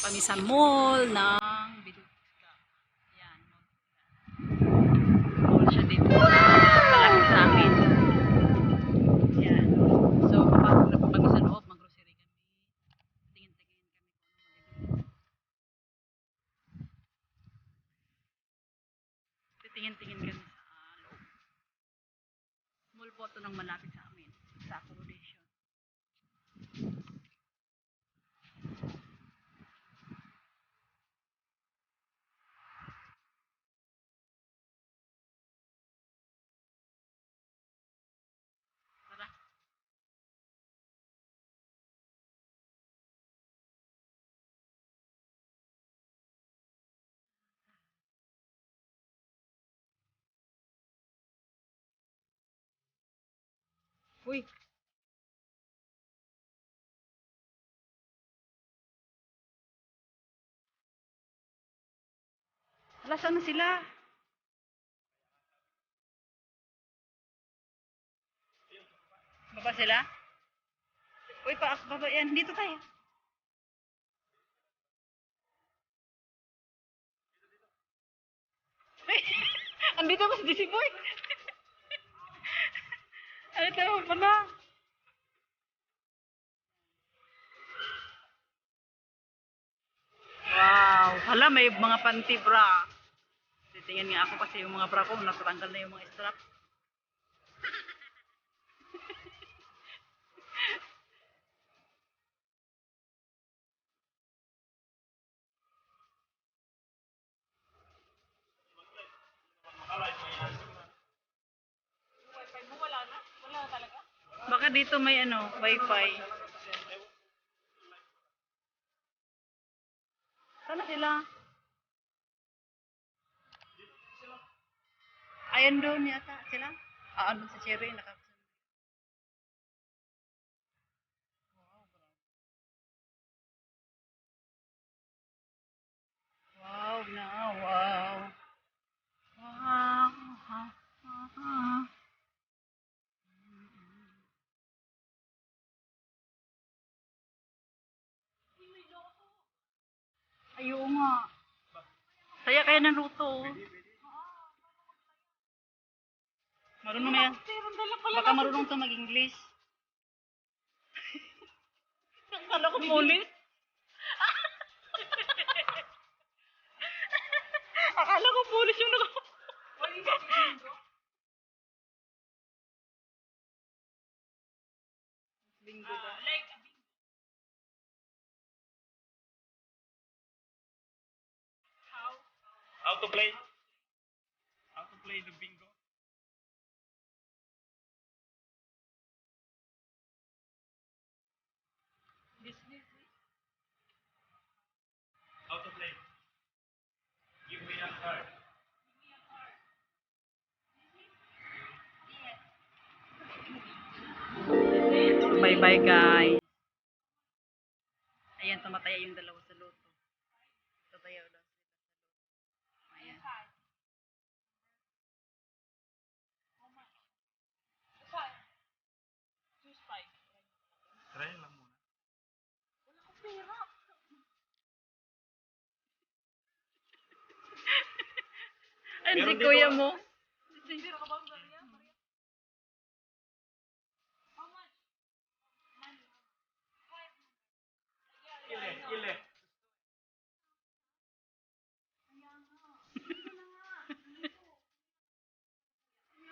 kami sa mall ng Bidugista. Yan. Mall siya dito. Malapit sa amin. Yan. So, papasok na po kami sa loob. Mag-grocery kami. Tingin-tingin kami. Titingin-tingin kami sa ah, loob. Mall po ito ng malapit sa amin. Sa accommodation. Uy. Wala, saan na sila? Baba sila? Uy, pa, baba yan. Dito tayo. Andito pa si Boy. Ano tayo pala? Wow. Hala, may mga panty bra. Titingin nga ako kasi yung mga bra ko, natatanggal na yung mga strap. Dito may ano, wifi. Sana sila? Ayan doon yata sila. Ah, doon sa Cherry. Naka nga. Saya kaya ng luto. Marunong na yan. Baka marunong to mag-English. Akala ko pulis. Akala ko pulis yung naka... Bingo ba? To play? How to play the bingo? How to play? Give me a card. Bye-bye guys. Ayan, tumataya yung dalawa sa luto. Tatayaw daw sila sa luto. Ayan. Try lang muna. Ano si kuya ah. mo?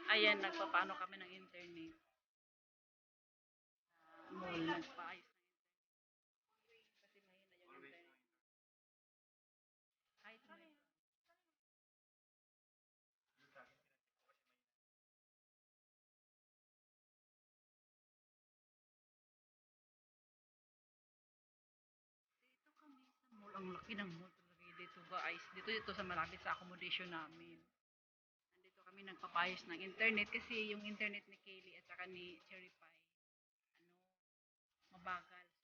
Ayan, nagpapaano kami ng internet. Uh, mall, nagpaayos ng internet. Kasi mahina yung internet. Kahit may... Dito kami sa mall. Ang laki ng mall talaga dito guys. Dito dito sa malapit sa accommodation namin. Nandito kami nagpapayos ng internet kasi yung internet ni Kaylee at saka ni Cherry Pie, ano, mabagal.